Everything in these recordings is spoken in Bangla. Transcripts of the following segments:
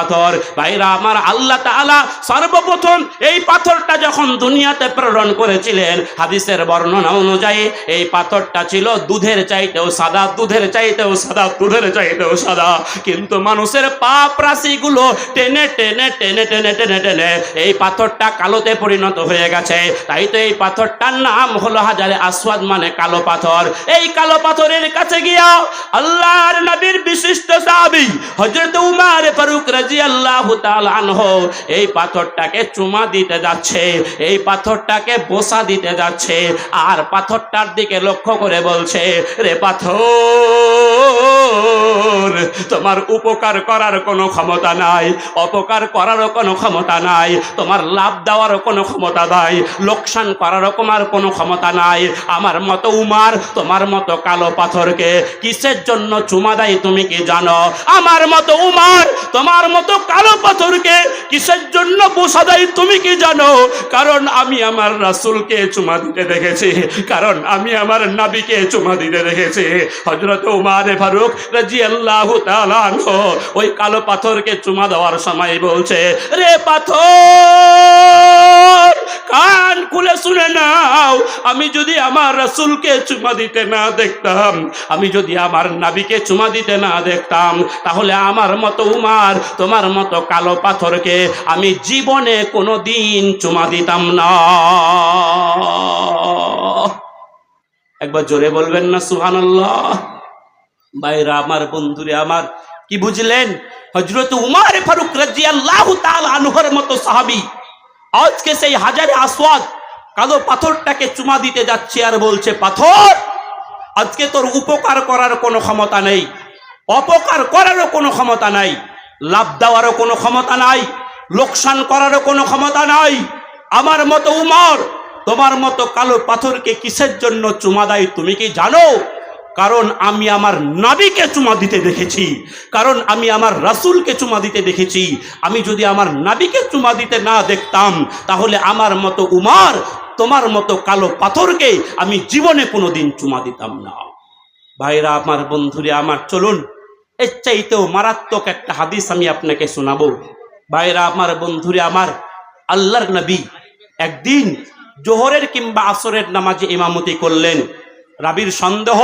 পাথর। ভাইরা, আমার আল্লাহ তাআলা সর্বপ্রথম এই পাথরটা যখন দুনিয়াতে প্রেরণ করেছিলেন, হাদিসের বর্ণনা অনুযায়ী এই পাথরটা ছিল দুধের চাইতেও সাদা, দুধের চাইতেও সাদা, দুধের চাইতেও সাদা। কিন্তু মানুষের পাপ রাশিগুলো টেনে টেনে টেনে টেনে টেনে টেনে এই পাথরটা কালোতে পরিণত হয়ে গেছে। তাই তো এই পাথরটার নাম হলো হাজারে আসওয়াদ মানে কালো পাথর। এই কালো পাথরের কাছে গিয়া আল্লাহর নবীর বিশিষ্ট সাহাবী হযরত উমার ফারুক রাদিয়াল্লাহু তাআলা এই পাথরটাকে চুমা দিতে যাচ্ছে, এই পাথরটাকে বোসা দিতে যাচ্ছে, আর পাথরটার দিকে লক্ষ্য করে বলছে, রে পাথর তোমার উপকার করার কোনো ক্ষমতা নাই, অপকার করারও কোনো ক্ষমতা নাই, তোমার লাভ দেওয়ারও কোনো ক্ষমতা নাই, লোকসান করারও তোমার কোনো ক্ষমতা নাই, আমার মতো উমার, তোমার মতো কালো পাথরকে কিসের জন্য চুমা দেয় তুমি কি জানো? আমার মতো উমার, তোমার মতো কালো পাথরকে কিসের জন্য বসা দেয় তুমি কি জানো? কারণ আমি আমার রাসূলকে চুমা দিতে দেখেছি, কারণ আমি আমার নাবিকে চুমা দিতে দেখেছি। হজরত উমার ফারুক রাদিয়াল্লাহু তাআলা আনহু, ওই কালো পাথরকে চুমা দেওয়ার সময় বলছে, রে পাথর, কান খুলে শুনে নাও, আমি যদি আমার রাসূলকে চুমা দিতে না দেখতাম, আমি যদি আমার নাবিকে চুমা দিতে না দেখতাম, তাহলে আমার মতো উমার, তোমার মতো কালো পাথরকে আমি জীবনে কোনো দিন চুমা দিতাম না। একবার জোরে বলবেন না, সুবহানাল্লাহ। বাইরা আমার বন্ধুরে, আমার, কি বুঝলেন? হজরত উমার ফারুক রাদিয়াল্লাহু তাআলা আনহুর মতো সাহাবী। আজকে সেই হাজারে আসওয়াদ কালো পাথরটাকে চুমা দিতে যাচ্ছে আর বলছে, পাথর, আজকে তোর উপকার করার কোনো ক্ষমতা নেই, অপকার করারও কোনো ক্ষমতা নাই, লাভ দেওয়ারও কোনো ক্ষমতা নাই, লোকসান করারও কোনো ক্ষমতা নাই। আমার মতো উমর, তোমার মতো কালো পাথরকে কিসের জন্য চুমা দেয় তুমি কি জানো? কারণ আমি আমার নাবিকে চুমা দিতে দেখেছি। কারণ আমি আমার রাসূলকে চুমা দিতে দেখেছি। আমি যদি আমার নাবিকে চুমা দিতে না দেখতাম, তাহলে আমার মতো উমার, তোমার মতো কালো পাথরকে আমি জীবনে কোনো দিন চুমা দিতাম না। ভাইরা, আমার বন্ধুরে, আমার চলুন, এর চাইতেও মারাত্মক একটা হাদিস আমি আপনাকে শোনাবো। ভাইরা, আমার বন্ধুরে, আমার আল্লাহর নবী একদিন জোহরের কিংবা আসরের নামাজে ইমামতি করলেন। রাবির সন্দেহ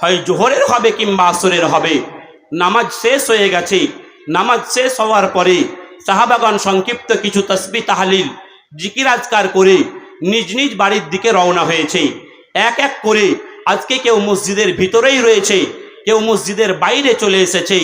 হয় জোহরের হবে কিংবা আসরের হবে। নামাজ শেষ হয়ে গেছে। নামাজ শেষ হওয়ার পরে সাহাবাগণ সংক্ষিপ্ত কিছু তসবি তাহালিল জিকিরাজকার করে নিজ নিজ বাড়ির দিকে রওনা হয়েছে। এক এক করে আজকে কেউ মসজিদের ভিতরেই রয়েছে, কেউ মসজিদের বাইরে চলে এসেছে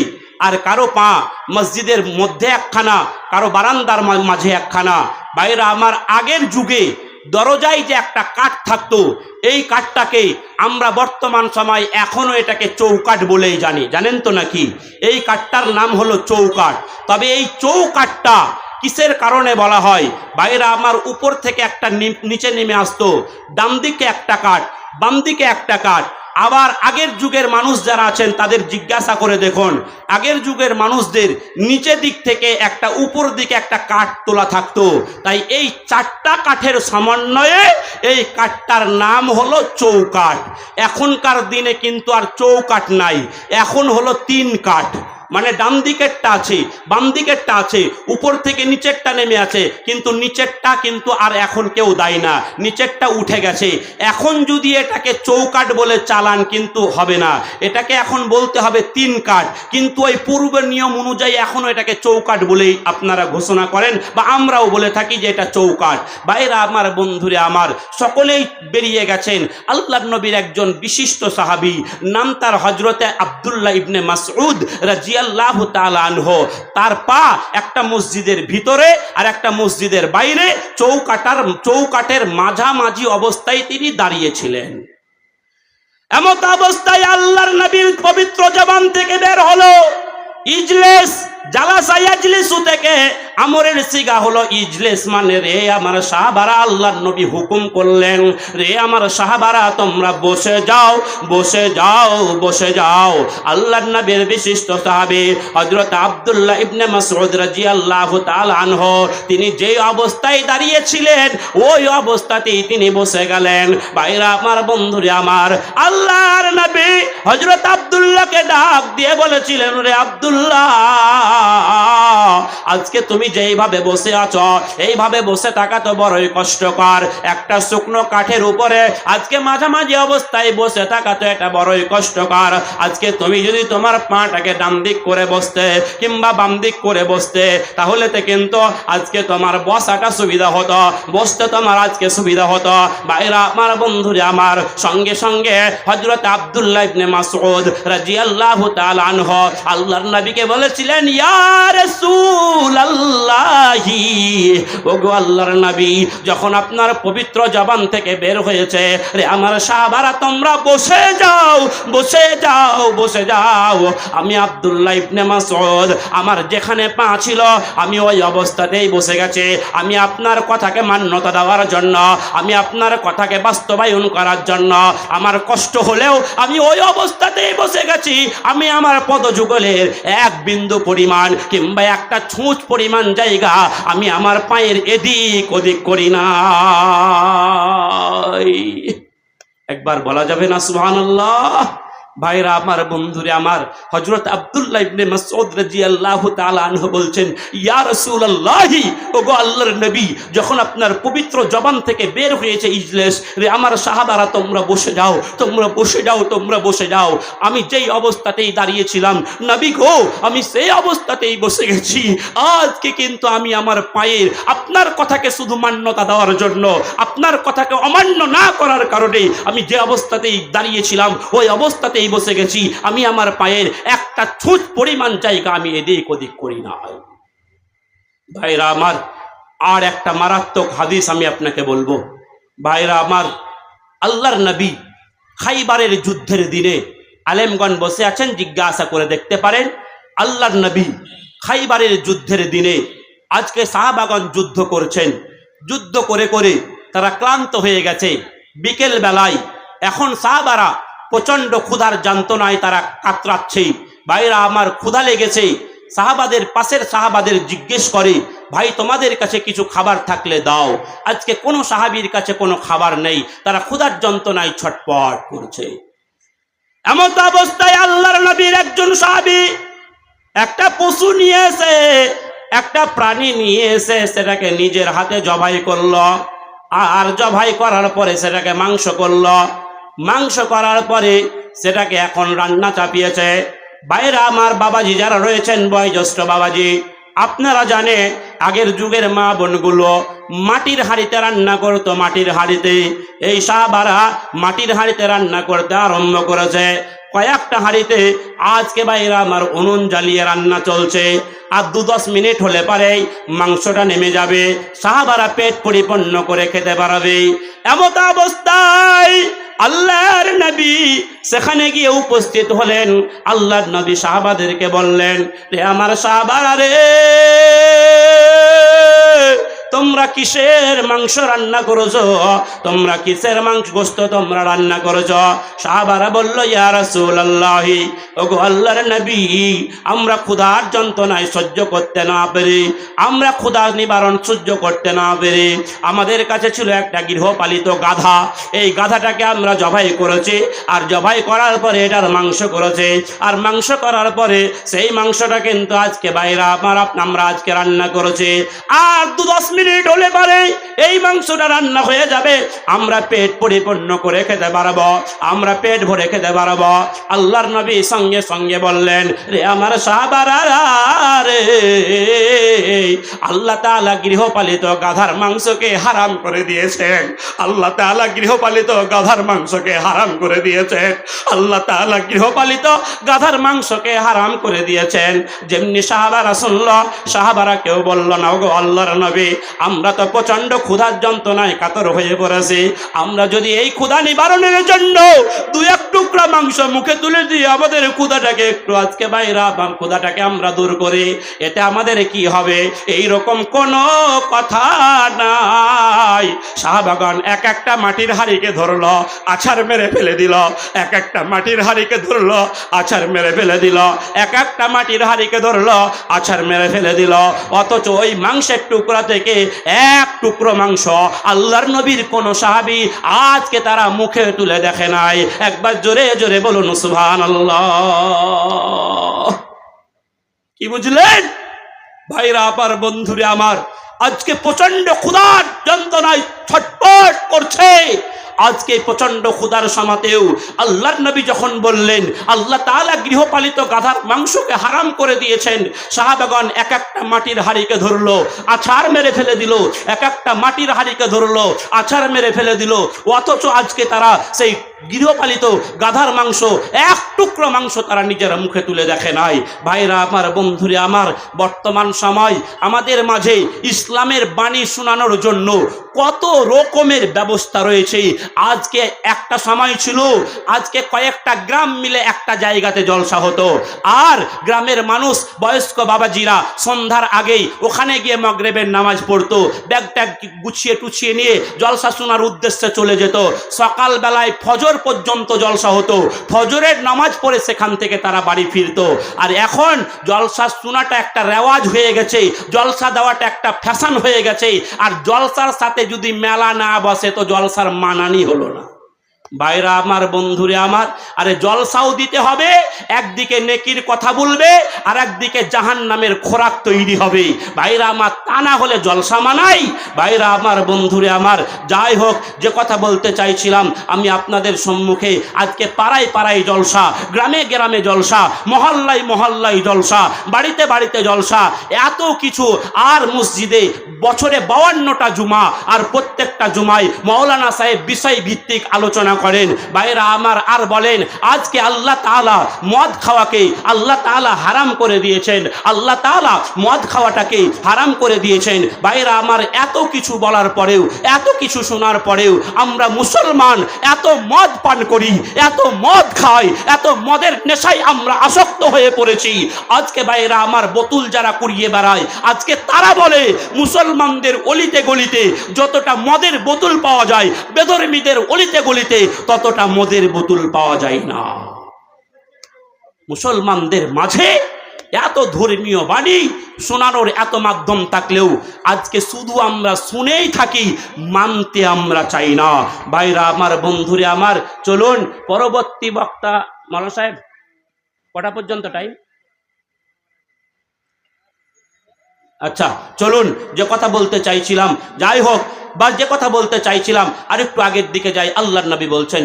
আর কারও পা মসজিদের মধ্যে একখানা, কারও বারান্দার মাঝে একখানা। বাইরে আমার আগের যুগে দরজায় যে একটা কাঠ থাকতো, এই কাঠটাকে আমরা বর্তমান সময় এখনও এটাকে চৌকাঠ বলেই জানি। জানেন তো নাকি? এই কাঠটার নাম হলো চৌকাঠ। তবে এই চৌকাঠটা কিসের কারণে বলা হয়? বাইরা আমার উপর থেকে একটা নিচে নেমে আসতো। ডান দিকে একটা কাঠ বাম দিকে একটা কাঠ। আবার আগের যুগের মানুষ যারা আছেন, তাদের জিজ্ঞাসা করে দেখুন, আগের যুগের মানুষদের নিচে দিক থেকে একটা উপর দিকে একটা কাঠ তোলা থাকতো। তাই এই চারটা কাঠের সমন্বয়ে এই কাঠটার নাম হলো চৌকাঠ। এখনকার দিনে কিন্তু আর চৌকাঠ নাই, এখন হলো তিন কাঠ। মানে ডান দিকেরটা আছে, বাম দিকেরটা আছে, উপর থেকে নিচেরটা নেমে আছে, কিন্তু নিচেরটা কিন্তু আর এখন কেউ দেয় না, নিচেরটা উঠে গেছে। এখন যদি এটাকে চৌকাট বলে চালান কিন্তু হবে না। এটাকে এখন বলতে হবে তিন কাঠ, কিন্তু ওই পূর্বের নিয়ম অনুযায়ী এখনও এটাকে চৌকাট বলেই আপনারা ঘোষণা করেন, বা আমরাও বলে থাকি যে এটা চৌকাট বাইরা আমার, বন্ধুরে আমার, সকলেই বেরিয়ে গেছেন। আল্লাহ নবীর একজন বিশিষ্ট সাহাবী, নাম তার হজরতে আবদুল্লাহ ইবনে মাসউদ রাজিয়াল্লাহ তালানহ তার পা একটা মসজিদের ভিতরে আর একটা মসজিদের বাইরে চৌকাটার, চৌকাটের মাঝামাঝি অবস্থায় তিনি দাঁড়িয়েছিলেন। এমত অবস্থায় আল্লাহর নবীর পবিত্র জবান থেকে বের হলো। ইজলেস জালাসা ইয়াজলিসু থেকে আমরের সিগা হলো ইজলেস মানে রে আমার সাহাবারা নবী হুকুম করলেন, রে আমার সাহাবারা, তোমরা বসে যাও বসে যাও বসে যাও। নবীর বিশিষ্ট ইবনে তিনি যে অবস্থায় দাঁড়িয়েছিলেন, ওই অবস্থাতেই তিনি বসে গেলেন। বাইরা আমার বন্ধুরে, আমার আল্লাহর নবী হযরত আব্দুল্লাহকে ডাক দিয়ে বলেছিলেন, রে আব্দুল্লাহ আজকে তুমি যেইভাবে বসে আছো, এইভাবে বসে থাকা তো বড়ই কষ্টকর। একটা শুকনো কাঠের উপরে আজকে মাঝামাঝি অবস্থায় বসে থাকা তো এটা বড়ই কষ্টকর। আজকে তুমি যদি তোমার পাটাকে ডান দিক করে বসতে কিংবা বাম দিক করে বসতে, তাহলে তো কিন্তু আজকে তোমার বসাটা সুবিধা হতো, বসতে তোমার আজকে সুবিধা হতো। বাইরা আমার বন্ধুরে, আমার সঙ্গে সঙ্গে হজরত আব্দুল্লাহ ইবনে মাসউদ রাদিয়াল্লাহু তাআলা আনহু, আল্লাহর নবীকে বলেছিলেন, ইয়া যখন আপনার পবিত্র জবান থেকে বের হয়েছে, রে আমার সাহাবারা, তোমরা বসে যাও বসে যাও বসে যাও। আমি আব্দুল্লাহ ইবনে মাসউদ, আমার যেখানে পা ছিল, আমি ওই অবস্থাতেই বসে গেছে। আমি আপনার কথাকে মান্যতা দেওয়ার জন্য, আমি আপনার কথাকে বাস্তবায়ন করার জন্য, আমার কষ্ট হলেও আমি ওই অবস্থাতেই বসে গেছি। আমি আমার পদযুগলের এক বিন্দু পরিমাণ কিংবা একটা ছুঁচ পরিমাণ জায়গা আমি আমার পায়ের এদিক ওদিক করি না একবার বলা যাবে না, সুবহানাল্লাহ। ভাইরা আমার বন্ধুরে আমার হজরত আব্দুল্লাহ ইবনে মাসউদ রাদিয়াল্লাহু তাআলা আনহু বলছেন, ইয়া রাসূলুল্লাহি, ওগো আল্লাহর নবী, যখন আপনার পবিত্র জবান থেকে বের হয়েছে ইজলিস, রে আমার সাহাবারা তোমরা বসে যাও, তোমরা বসে যাও, তোমরা বসে যাও। আমি যেই অবস্থাতেই দাঁড়িয়েছিলাম, নবী গো, আমি সেই অবস্থাতেই বসে গেছি। আজকে কিন্তু আমি আমার পায়ের, আপনার কথাকে শুধু মান্যতা দেওয়ার জন্য, আপনার কথাকে অমান্য না করার কারণে আমি যে অবস্থাতেই দাঁড়িয়েছিলাম, ওই অবস্থাতেই বসে গেছি, আমি আমার পায়ের একটা ছুঁচ পরিমাণ জায়গা আমি এদিক ওদিক করি না ভাইরা আমার, আর একটা মারাত্মক হাদিস আমি আপনাকে বলব। ভাইরা আমার, আল্লাহর নবী খাইবারের যুদ্ধের দিনে আলেমগণ বসে আছেন, জিজ্ঞাসা করে দেখতে পারেন, আল্লাহর নবী খাইবারের যুদ্ধের দিনে আজকে সাহাবাগন যুদ্ধ করছেন। যুদ্ধ করে করে তারা ক্লান্ত হয়ে গেছে। বিকেল বেলায় এখন সাহাবারা প্রচণ্ড ক্ষুধার যন্ত্রণায় তারা কাতরাচ্ছে। ভাইরা, আমার ক্ষুধা লেগেছে। সাহাবাদের পাশের সাহাবাদের জিজ্ঞেস করে, ভাই, তোমাদের কাছে কিছু খাবার থাকলে দাও। আজকে কোনো সাহাবীর কাছে কোনো খাবার নেই। তারা ক্ষুধার যন্ত্রণায় ছটপট করছে। এমন তো অবস্থায় আল্লাহর নবীর একজন সাহাবি একটা পশু নিয়ে এসে, একটা প্রাণী নিয়ে এসে সেটাকে নিজের হাতে জবাই করল। আর জবাই করার পরে সেটাকে মাংস করল। মাংস করার পরে সেটাকে এখন রান্না চাপিয়েছে। বাইরে আমার বাবাজি যারা রয়েছেন, বয়োজ্যেষ্ঠ বাবাজি, আপনারা জানে আগের যুগের মা বোনগুলো মাটির হাড়িতে রান্না করতো, মাটির হাড়িতে। এই সাহাবারা মাটির হাড়িতে রান্না করতে আরম্ভ করেছে। কয়েকটা হাঁড়িতে আজকে বাইরে আমার উনুন জ্বালিয়ে রান্না চলছে। আর দু দশ মিনিট হলে পারেই মাংসটা নেমে যাবে। সাহাবারা পেট পরিপন্ন করে খেতে পারবে। এমত অবস্থায় আল্লাহর নবী সেখানে গিয়ে উপস্থিত হলেন। আল্লাহর নবী সাহাবাদেরকে বললেন রে আমার সাহাবারা রে! তোমরা কিসের মাংস রান্না করেছ? তোমরা কিসের মাংস গোস্ত তোমরা রান্না করেছ? সাহাবারা বলল, ইয়া রাসূলুল্লাহি, ওগো আল্লাহর নবী, আমরা ক্ষুধার যন্ত্রণায় সহ্য করতে না পেরে, আমরা ক্ষুধা নিবারণ সহ্য করতে না পেরে, আমাদের কাছে ছিল একটা গৃহপালিত গাধা। এই গাধাটাকে আমরা জবাই করেছি, আর জবাই করার পরে এটার মাংস করেছে। আর মাংস করার পরে সেই মাংসটা কিন্তু আজকে বাইরে আমার, আমরা আজকে রান্না করেছি। আর দু দশ মিনিট হলে পারে, এই মাংসটা রান্না হয়ে যাবে। আমরা পেট পরিপূর্ণ করে খেতে পারব, আমরা পেট ভরে খেতে পারব। আল্লাহর নবী সঙ্গে সঙ্গে বললেন, রে আমার সাহাবারা, রে, আল্লাহ তাআলা গৃহপালিত গাধার মাংসকে হারাম করে দিয়েছেন। আল্লাহ তাআলা গৃহপালিত গাধার মাংসকে হারাম করে দিয়েছেন। আল্লাহ তাআলা গৃহপালিত গাধার মাংসকে হারাম করে দিয়েছেন। যেমনি সাহাবারা শুনল, সাহাবারা কেউ বলল না গো আল্লাহর নবী আমরা তো প্রচণ্ড ক্ষুধার যন্ত্রণায় কাতর হয়ে পড়েছি। আমরা যদি এই ক্ষুধা নিবারণের জন্য দু এক টুকরা মাংস মুখে তুলে দিয়ে আমাদের ক্ষুধাটাকে একটু আজকে বাইরা ক্ষুধাটাকে আমরা দূর করি, এতে আমাদের কি হবে? এই রকম কোনো কথা নাই। শাহবাগান এক একটা মাটির হাড়িকে ধরলো, আছাড় মেরে ফেলে দিল। এক একটা মাটির হাড়িকে ধরলো, আছাড় মেরে ফেলে দিল। এক একটা মাটির হাড়িকে ধরলো, আছাড় মেরে ফেলে দিল। অথচ ওই মাংসের টুকরা থেকে এক টুকরো মাংস। আল্লাহর নবীর কোন সাহাবি আজকে তারা মুখে তুলে দেখে নাই। একবার জোরে জোরে বলুন আল্লাহ কি বুঝলেন? ভাইরা আপার বন্ধুরে আমার, আজকে প্রচণ্ড ক্ষুধার যন্ত্রণায় ছটপট করছে। আজকে প্রচণ্ড ক্ষুধার সমাতেও আল্লাহর নবী যখন বললেন, আল্লাহ তালা গৃহপালিত গাধার মাংসকে হারাম করে দিয়েছেন। সাহাবাগণ এক একটা মাটির হাড়িকে ধরলো, আছাড় মেরে ফেলে দিল, এক একটা মাটির হাড়িকে ধরলো, আছাড় মেরে ফেলে দিল। অথচ আজকে তারা সেই গৃহপালিত গাধার মাংস, এক টুকরো মাংস তারা নিজের মুখে তুলে দেখে নাই। ভাইরা, আমার বন্ধুরে, আমার বর্তমান সময় আমাদের মাঝে ইসলামের বাণী শোনানোর জন্য কত রকমের ব্যবস্থা রয়েছে। আজকে একটা সময় ছিল, আজকে কয়েকটা গ্রাম মিলে একটা জায়গাতে জলসা হতো। আর গ্রামের মানুষ, বয়স্ক বাবাজিরা সন্ধ্যার আগেই ওখানে গিয়ে মগরেবের নামাজ পড়তো। ব্যাগ ট্যাগ গুছিয়ে টুছিয়ে নিয়ে জলসা শোনার উদ্দেশ্যে চলে যেত। সকালবেলায় ফজর পর্যন্ত জলসা হতো। ফজরের নামাজ পড়ে সেখান থেকে তারা বাড়ি ফিরতো। আর এখন জলসা শোনাটা একটা রেওয়াজ হয়ে গেছে, জলসা দেওয়াটা একটা ফ্যাশন হয়ে গেছে। আর জলসার সাথে যদি মেলা না বসে তো জলসার মানানি হলো না। ভাইরা আমার, বন্ধুরে আমার, আরে জলসাও দিতে হবে, একদিকে নেকির কথা বলবে, আর একদিকে জাহান নামের খোরাক তৈরি হবে। ভাইরা আমার, তা না হলে জলসা মানাই। ভাইরা আমার, বন্ধুরে আমার, যাই হোক, যে কথা বলতে চাইছিলাম, আমি আপনাদের সম্মুখে আজকে পাড়ায় পাড়ায় জলসা, গ্রামে গ্রামে জলসা, মহল্লায় মহল্লায় জলসা, বাড়িতে বাড়িতে জলসা, এত কিছু, আর মসজিদে বছরে বাউান্নটা জুমা, আর প্রত্যেকটা জুমায় মৌলানা সাহেব বিষয় ভিত্তিক আলোচনা করেন। বাইরা আমার আর বলেন, আজকে আল্লাহ তাআলা মদ খাওয়াকে আল্লাহ তাআলা হারাম করে দিয়েছেন। আল্লাহ তাআলা মদ খাওয়াটাকে হারাম করে দিয়েছেন। বাইরা আমার এত কিছু বলার পরেও, এত কিছু শোনার পরেও আমরা মুসলমান এত মদ পান করি, এত মদ খাই, এত মদের নেশায় আমরা আসক্ত হয়ে পড়েছি। আজকে বাইরা আমার বোতুল যারা কুড়িয়ে বেড়ায়, আজকে তারা বলে, মুসলমানদের অলিতে গলিতে যতটা মদের বোতল পাওয়া যায় বেদরমিদের অলিতে গলিতে ততটা মদের বোতল পাওয়া যায় না। মুসলমানদের মাঝে এত ধর্মীয় বাণী শোনানোর এত মাধ্যম থাকলেও আজকে শুধু আমরা শুনেই থাকি, মানতে আমরা চাই না। ভাইরা, আমার বন্ধুরে, আমার, চলুন, পরবর্তী বক্তা মালা সাহেব, কটা পর্যন্ত টাইম আচ্ছা চলুন, যে কথা বলতে চাইছিলাম, যাই হোক বা যে কথা বলতে চাইছিলাম, আরেকটু আগের দিকে যাই, আল্লাহর নবী বলছেন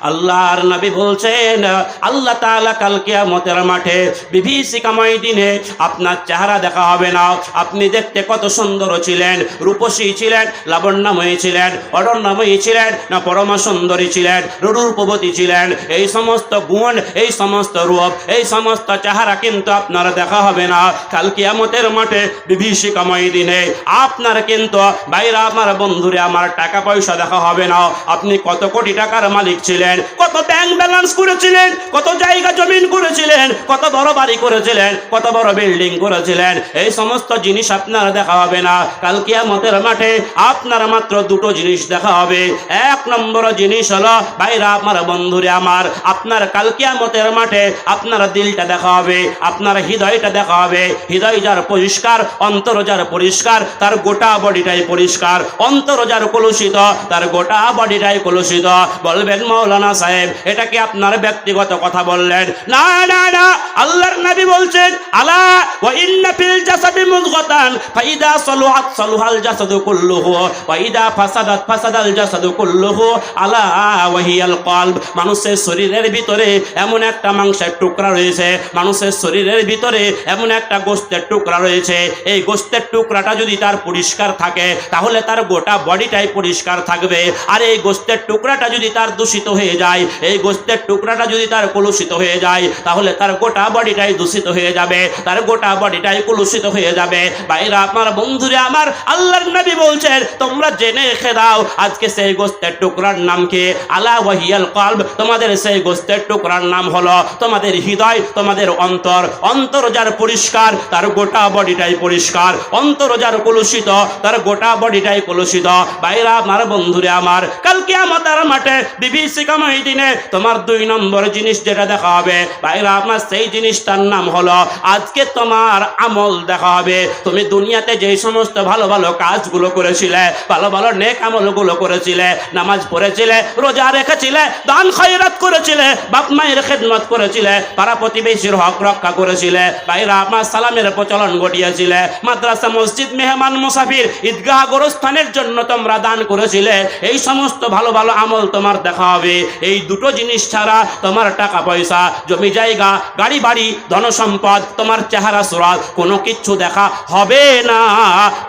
আল্লাহর নবী বলছেন, আল্লাহ তাআলা কাল কিয়ামতের মাঠে বিভীষিকাময় দিনে আপনার চেহারা দেখা হবে না। আপনি দেখতে কত সুন্দর ছিলেন, রূপসী ছিলেন, লাবণ্যময়ী ছিলেন, অরণ্যময়ী ছিলেন, না পরমা সুন্দরী ছিলেন রূপবতী ছিলেন। এই সমস্ত গুণ, এই সমস্ত রূপ, এই সমস্ত চেহারা কিন্তু আপনার দেখা হবে না। কাল কিয়ামতের মাঠে বিভীষিকাময় দিনে আপনার কিন্তু বাইরে আমার বন্ধুরে, আমার টাকা পয়সা দেখা হবে না। আপনি কত কোটি টাকার মালিক ছিলেন, কত ব্যাংক ব্যালেন্স করেছিলেন, কত জায়গা জমিন করেছিলেন, কত বড় বাড়ি করেছিলেন, কত বড় বিল্ডিং করেছিলেন। এই সমস্ত জিনিস আপনার দেখা হবে না। কাল কিয়ামতের মাঠে আপনার মাত্র দুটো জিনিস দেখা হবে। এক নম্বর জিনিস হলো বাইরে আমার বন্ধুরে, আমার, আপনার কাল কিয়ামতের মাঠে আপনার দিলটা দেখা হবে, আপনার হৃদয়টা দেখা হবে। হৃদয় যার পরিষ্কার, অন্তর যার পরিষ্কার, তার গোটা বডিটাই পরিষ্কার। অন্তর যার কলুষিত, তার গোটা বডিটাই কলুষিত। বলবেন মৌলানা সাহেব, এটা কি আপনার ব্যক্তিগত কথা বললেন? না না না, আল্লাহর নবী বলছেন, আলা ওয়া ইন্না ফিল জাসাদি মুদগাতান, ফাইদা সালুহাত সালুহাল জাসাদু কুল্লুহু ওয়া ইদা ফাসাদাত ফাসাদাল জাসাদু কুল্লুহু, আলা ওয়াহিয়াল কলব। মানুষের শরীরের ভিতরে এমন একটা মাংসের টুকরা রয়েছে, মানুষের শরীরের ভিতরে এমন একটা গোস্তের টুকরা রয়েছে। এই গোস্তের টুকরাটা যদি তার পরিষ্কার থাকে, তাহলে তার গোটা বডিটাই পরিষ্কার থাকবে। আর এই গোস্তের টুকরাটা যদি তার দূষিত হয়ে যায়, এই গোস্তের টুকরাটা যদি তার কলুষিত হয়ে যায়, তাহলে তার গোটা বডিটাই দূষিত হয়ে যাবে, তার গোটা বডিটাই কলুষিত হয়ে যাবে। বাইরে আপনার বন্ধুরে, আমার আল্লাহর নবী বলছেন, তোমরা জেনে রেখে দাও, আজকে সেই গোস্তের টুকরার নাম কি? আলা ওয়াহিয়াল কলব, তোমাদের সেই গোস্তের টুকরার নাম হলো তোমাদের হৃদয়, তোমাদের অন্তর। অন্তর যার পরিষ্কার, তার গোটা বডিটাই পরিষ্কার। অন্তর যার কলুষিত, তার গোটা বডিটাই কলুষিত। বাইরা আমার বন্ধুরে আমার কালকে আমাদের মাঠে বিভীষিকাময় দিনে তোমার দুই নম্বর জিনিস যেটা দেখা হবে। বাইরা আমার সেই জিনিসটার নাম হলো, আজকে তোমার আমল দেখা হবে। তুমি দুনিয়াতে যে সমস্ত ভালো ভালো কাজগুলো করেছিলে, ভালো ভালো নেক আমলগুলো করেছিলে, নামাজ পড়েছিলে, রোজা রেখেছিলে, দান খয়রাত করেছিলে, বাপ মায়ের খেদমত করেছিলে, পাড়া প্রতিবেশীর হক রক্ষা করেছিলে, বাইরা আপনার সালামের প্রচলন ঘটিয়েছিলে, মাদ্রাসা, মসজিদ, মেহমান, মুসাফির, ঈদগাহ, গোরস্থানের জন্য তোমরা দান করেছিলে, এই সমস্ত ভালো ভালো আমল তোমার দেখা হবে। এই দুটো জিনিস ছাড়া তোমার টাকা পয়সা, জমি জায়গা, গাড়ি বাড়ি, ধন সম্পদ, তোমার চেহারা সুরাত কোনো কিচ্ছু দেখা হবে না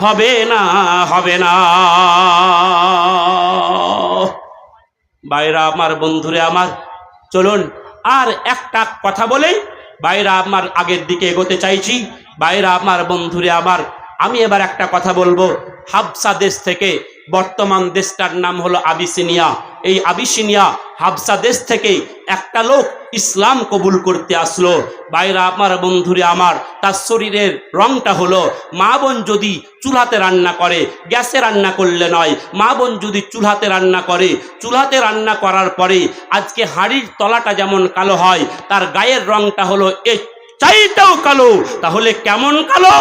হবে না হবে না। বাইরা, আমার বন্ধুরে, আমার, চলুন আর একটা কথা বলেই বাইরা আমার আগের দিকে এগোতে চাইছি। বাইরা আমার বন্ধুরে আমার, আমি এবার একটা কথা বলব। হাবসা দেশ থেকে বর্তমান দেশটার নাম হলো আবিসিনিয়া। এই আবিসিনিয়া হাবসা দেশ থেকে একটা লোক ইসলাম কবুল করতে আসলো। বাইরা আমার বন্ধুরে, আমার, তার শরীরের রংটা হলো, মা বোন যদি চুলাতে রান্না করে, গ্যাসে রান্না করলে নয়। মা বোন যদি চুলাতে রান্না করে চুলাতে রান্না করার পরে আজকে হাড়ির তলাটা যেমন কালো হয়, তার গায়ের রংটা হলো এ চাইটাও কালো। তাহলে কেমন কালো?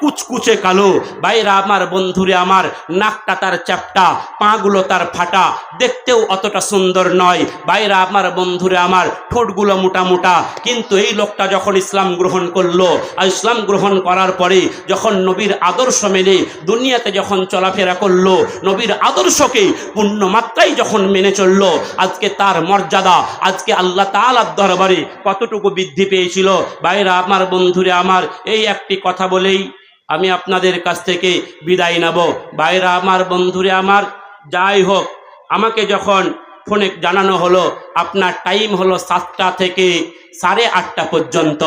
কুচকুচে কালো। বাইরা আমার বন্ধুরে আমার, নাকটা তার চ্যাপটা, পাগুলো তার ফাটা, দেখতেও অতটা সুন্দর নয়। বাইরা আমার বন্ধুরে আমার, ঠোঁটগুলো মোটা মোটা। কিন্তু এই লোকটা যখন ইসলাম গ্রহণ করল, আর ইসলাম গ্রহণ করার পরে যখন নবীর আদর্শ মেনে দুনিয়াতে যখন চলাফেরা করল, নবীর আদর্শকে পূর্ণ মাত্রায় যখন মেনে চলল, আজকে তার মর্যাদা, আজকে আল্লাহ তালার দরবারে কতটুকু বৃদ্ধি পেয়েছিল? বাইরা আমার বন্ধুরে আমার, এই একটি কথা বলেই আমি আপনাদের কাছ থেকে বিদায় নেব। বাইরা আমার, বন্ধুরে আমার, যাই হোক, আমাকে যখন ফোনে জানানো হলো, আপনার টাইম হলো সাতটা থেকে সাড়ে আটটা পর্যন্ত।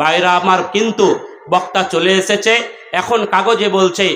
বাইরা আমার কিন্তু বক্তা চলে এসেছে। এখন কাগজে বলছে,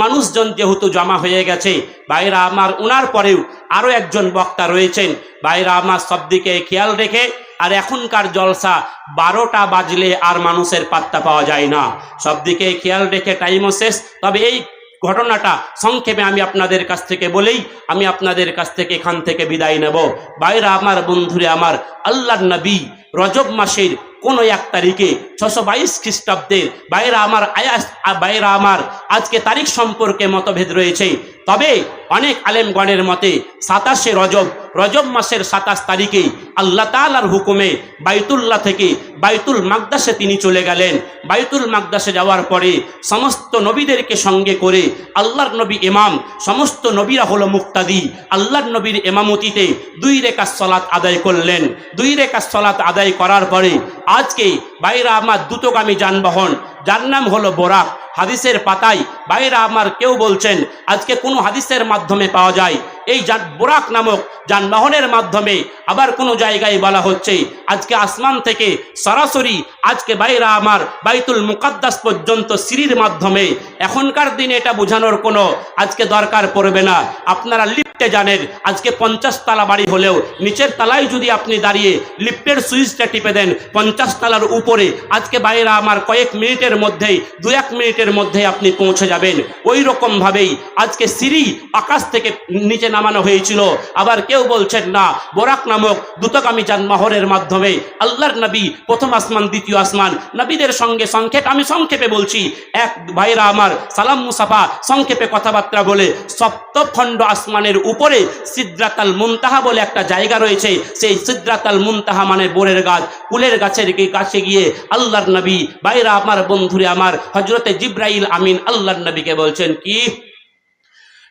মানুষজন যেহেতু জমা হয়ে গেছে বাইরা আমার, উনার পরেও আরও একজন বক্তা রয়েছেন। বাইরা আমার সব দিকে খেয়াল রেখে আর এখনকার জলসা বারোটা বাজলে আর মানুষের পাত্তা পাওয়া যায় না। সব দিকে খেয়াল রেখে টাইমও শেষ। তবে এই ঘটনাটা সংক্ষেপে আমি আপনাদের কাছ থেকে বলেই আমি আপনাদের কাছ থেকে এখান থেকে বিদায় নেব। বাইরা আমার, বন্ধুরে আমার আল্লাহ নবী রজব মাসের কোন এক তারিখে ছশো বাইশ খ্রিস্টাব্দের বাইরা আমার আয়াস বাইরা আমার আজকে তারিখ সম্পর্কে মতভেদ রয়েছে। তবে অনেক আলেমগণের মতে সাতাশে রজব রজব মাসের সাতাশ তারিখে আল্লাহ তালার হুকুমে বাইতুল্লাহ থেকে বাইতুল মাকদাসে তিনি চলে গেলেন। বাইতুল মাকদাসে যাওয়ার পরে সমস্ত নবীদেরকে সঙ্গে করে আল্লাহর নবী ইমাম, সমস্ত নবীরা হলো মুক্তাদি। আল্লাহর নবীর এমামতিতে দুই রেখা সলাৎ আদায় করলেন। দুই রেখা সলাৎ আদায় করার পরে আজকে বাইরা আমার দ্রুতগামী যানবাহন, যার নাম হলো বোরাক। হাদিসের পাতায় বাইরা আমার কেউ বলছেন, আজকে কোনো হাদিসের মাধ্যমে পাওয়া যায়। এই বোরাক নামক যানবাহনের মাধ্যমে আবার কোনো জায়গায় বলা হচ্ছে, আজকে আসমান থেকে সরাসরি আজকে বাইরা আমার বাইতুল মুকাদ্দাস পর্যন্ত সিঁড়ির মাধ্যমে। এখনকার দিনে এটা বোঝানোর কোনো আজকে দরকার পড়বে না। আপনারা লিফটে জানেন, আজকে পঞ্চাশ তালা বাড়ি হলেও নিচের তালায় যদি আপনি দাঁড়িয়ে লিফটের সুইচটা টিপে দেন, পঞ্চাশ তালার উপরে আজকে বাইরা আমার কয়েক মিনিটের মধ্যেই, দু এক মিনিটের মধ্যে আপনি পৌঁছে যাবেন। ওই রকম ভাবেই আজকে সিঁড়ি আকাশ থেকে নিচে নামানো হয়েছিল। আবার কেউ বলছেন না, বোরাক নামক দ্রুতগামী যানবাহনের মাধ্যমে আল্লাহর নবী প্রথম আসমান, দ্বিতীয় আসমান, নবীদের সঙ্গে সংক্ষেপ, আমি সংক্ষেপে বলছি, এক ভাইরা আমার সালাম মুসাফা সংক্ষেপে কথাবার্তা বলে, সপ্তখণ্ড আসমানের উপরে সিদ্রাতাল মুনতাহা বলে একটা জায়গা রয়েছে। সেই সিদ্রাতাল মুনতাহা মানে বোরের গাছ। কুলের গাছের কাছে গিয়ে আল্লাহর নবী বাইরা আমার, বন্ধুরে আমার হজরতে জিব্রাইল আমিন আল্লাহর নবীকে বলছেন কি?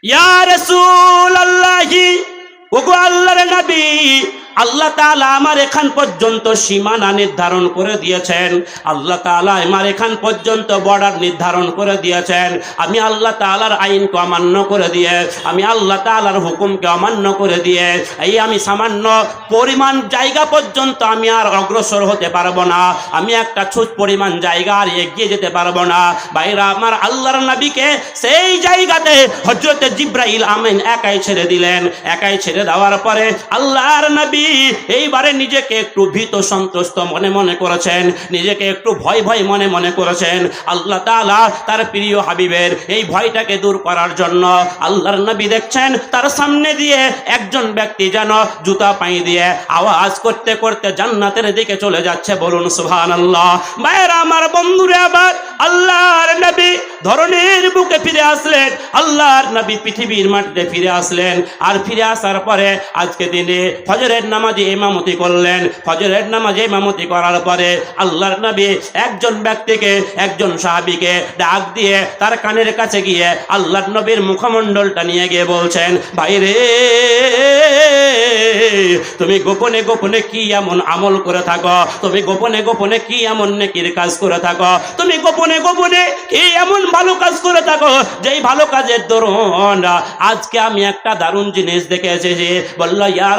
ইয়া রাসূল আল্লাহি ওগো আল্লাহর নবী আল্লাহ তাআলা আমার এখান পর্যন্ত সীমানা নির্ধারণ করে দিয়েছেন। আল্লাহ তাআলা আমার এখান পর্যন্ত বর্ডার নির্ধারণ করে দিয়েছেন। আমি আল্লাহ তাআলার আইনকে অমান্য করে দিয়ে, আমি আল্লাহ তাআলার হুকুমকে অমান্য করে দিয়ে, এই আমি সামান্য পরিমাণ জায়গা পর্যন্ত আমি আর অগ্রসর হতে পারব না। আমি একটা ছুট পরিমাণ জায়গা আর এগিয়ে যেতে পারব না। বাইরা আমার আল্লাহর নবীকে সেই জায়গাতে হজরতে জিব্রাইল আমিন একাই ছেড়ে দিলেন। একাই ছেড়ে দেওয়ার পরে আল্লাহর নবী এইবারে নিজেকে একটু ভীত সন্ত্রস্ত মনে মনে করেছেন, নিজেকে একটু ভয় ভয় মনে মনে করেছেন। আল্লাহ তাআলা তার প্রিয় হাবিবের এই ভয়টাকে দূর করার জন্য আল্লাহর নবী দেখছেন, তার সামনে দিয়ে একজন ব্যক্তি যেন জুতা পাই দিয়ে আওয়াজ করতে করতে জান্নাতের দিকে চলে যাচ্ছে। বলুন, সুবহানাল্লাহ। ভাইয়েরা আমার বন্ধুরে, আবার আল্লাহর নবী ধরনের বুকে ফিরে আসলেন। আল্লাহর নবী পৃথিবীর মাটিতে ফিরে আসলেন। আর ফিরে আসার পরে আজকে দিনে ফজরের নামাজে ইমামতি করলেন। ফজরের নামাজে ইমামতি করার পরে আল্লাহর নবী একজন ব্যক্তিকে, একজন সাহাবীকে ডাক দিয়ে তার কানের কাছে গিয়ে আল্লাহর নবীর মুখমণ্ডলটা নিয়ে গিয়ে বলছেন, ভাই রে, তুমি গোপনে গোপনে কি এমন আমল করে থাকো? তুমি গোপনে গোপনে কি এমন নেকির কাজ করে থাকো? তুমি গোপনে গোপনে কি এমন ভালো কাজ করে থাকো? যেই ভালো কাজের দরুন, আজকে আমি একটা দারুণ জিনিস দেখে এসেছি বলল, ইয়া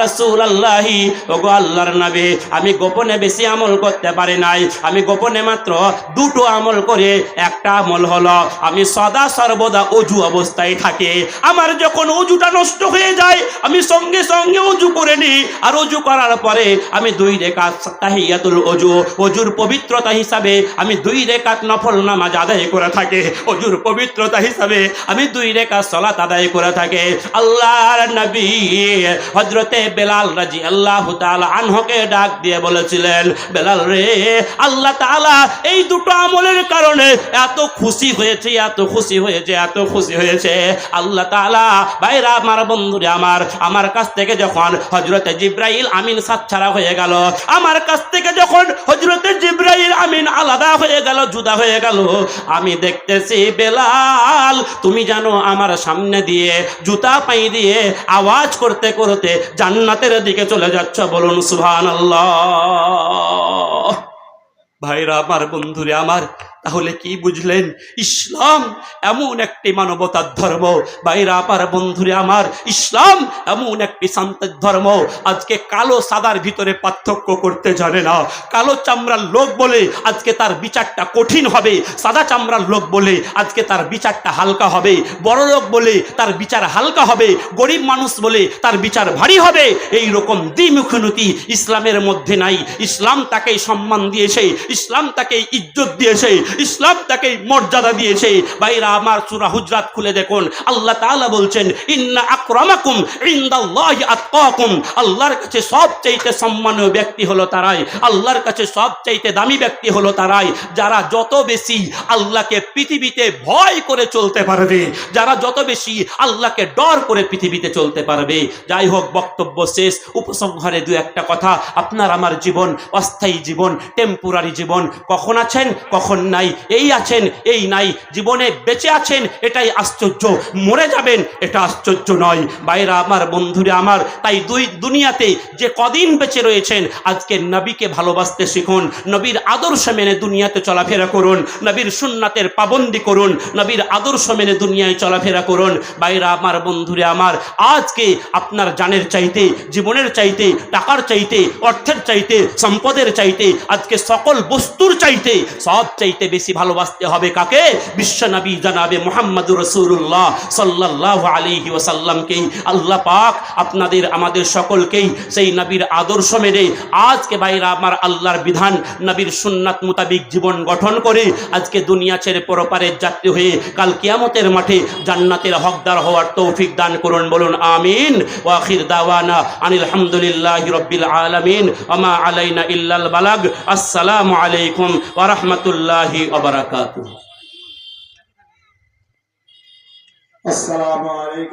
রাসূলুল্লাহি ওগো আল্লাহর নবী, আমি গোপনে বেশি আমল করতে পারি নাই। আমি গোপনে মাত্র দুটো আমল করে একটা আমল হলো, আমি সদা সর্বদা অজু অবস্থায় থাকি। আমার যখন অজুটা নষ্ট হয়ে যায়, আমি সঙ্গে সঙ্গে অজু করে নিই। আর অজু করার পরে আমি দুই রেখাত তাহিয়াতুল অজু, অজুর পবিত্রতা হিসাবে আমি দুই রেখাত নফল নামাজ আদায় করে থাকি। অজুর পবিত্রতা হিসাবে আমি দুই রেখাত সলাত আদায় করে থাকি। আল্লাহর নবী হজরতে বেলাল রাজি আল্লাহ আনহকে ডাক দিয়ে বলেছিলেন, বেলাল রে, আল্লাহ তাআলা এই দুটো আমলের কারণে এত খুশি হয়েছে, এত খুশি হয়েছে, এত খুশি হয়েছে। আল্লাহ ভাইরা আমার বন্ধুরে আমার আমার কাছ থেকে যখন হজরতে জিব্রাইল আমিন সাচ্ছাড়া হয়ে গেল, আমার কাছ থেকে যখন হজরতে জিব্রাইল আমিন আলাদা হয়ে গেল, জুদা হয়ে গেল, আমি দেখতেছি, বেলাল, তুমি জানো আমার সামনে দিয়ে জুতা পাই দিয়ে আওয়াজ করতে করতে জান্নাতের দিকে চলে যাচ্ছ বলুন সুহান আল্লাহ ভাইরা আমার বন্ধুরে আমার তাহলে কি বুঝলেন? ইসলাম এমন একটি মানবতার ধর্ম। বাইরা আমার বন্ধুরে আমার, ইসলাম এমন একটি শান্তের ধর্ম। আজকে কালো সাদার ভিতরে পার্থক্য করতে জানে না। কালো চামড়ার লোক বলে আজকে তার বিচারটা কঠিন হবে। সাদা চামড়ার লোক বলে আজকে তার বিচারটা হালকা হবে। বড় লোক বলে তার বিচার হালকা হবে। গরিব মানুষ বলে তার বিচার ভারী হবে। এই রকম দ্বিমুখনতি ইসলামের মধ্যে নাই। ইসলাম তাকে সম্মান দিয়েছে। ইসলাম তাকে ইজ্জত দিয়েছে। ইসলাম তাকে মর্যাদা দিয়েছে। ভাইরা, আমার সূরা হুজরাত খুলে দেখুন। আল্লাহ তাআলা বলছেন, ইন্না আকরামাকুম ইনদাল্লাহি আতকাকুম। আল্লাহর কাছে সবচাইতে সম্মানীয় ব্যক্তি হলো তারাই। আল্লাহর কাছে সবচাইতে দামি ব্যক্তি হলো তারাই। যারা যত বেশি আল্লাহকে পৃথিবীতে ভয় করে চলতে পারবে, যারা যত বেশি আল্লাহকে ডর করে পৃথিবীতে চলতে পারবে। যাই হোক, বক্তব্য শেষ। উপসংহারে দু একটা কথা। আপনার আমার জীবন অস্থায়ী জীবন টেম্পোরারি জীবন। কখন আছেন, কখন নাই? এই আছেন, এই নাই। জীবনে বেঁচে আছেন, এটাই আশ্চর্য। মরে যাবেন, এটা আশ্চর্য নয়। বাইরা আমার, বন্ধুরা আমার, তাই দুই দুনিয়াতে যে কদিন বেঁচে রয়েছেন, আজকে নবীকে ভালোবাসতে শিখুন। নবীর আদর্শ মেনে দুনিয়াতে চলাফেরা করুন। নবীর সুন্নাতের পাবন্দি করুন। নবীর আদর্শ মেনে দুনিয়ায় চলাফেরা করুন। বাইরা আমার, বন্ধুরে আমার, আজকে আপনার জানের চাইতে, জীবনের চাইতে, টাকার চাইতে, অর্থের চাইতে, সম্পদের চাইতে, আজকে সকল বস্তুর চাইতে, সব চাইতে বেশি ভালোবাসতে হবে কাকে? বিশ্বনবী জানাবে মোহাম্মদ রসুল্লাহ সাল্লাহ আলিহি ওসাল্লামকেই আল্লাহ পাক আপনাদের, আমাদের সকলকেই সেই নবীর আদর্শ মেনে আজকে বাইরা আমার আল্লাহর বিধান, নবীর সুন্নাত মোতাবিক জীবন গঠন করে আজকে দুনিয়া ছেড়ে পরপারের যাত্রী হয়ে কাল কিয়ামতের মাঠে জান্নাতের হকদার হওয়ার তৌফিক দান করুন, বলুন আমিন। ওয়াখির দাওয়ানা আনিল হামদুলিল্লাহ রব্বিল আলামিন। আমা আলাইনা ইল্লাল বালাগ। আসসালামু আলাইকুম ওয়া রাহমাতুল্লাহি ওয়া বারাকাতুহু আসসালামু আলাইকুম।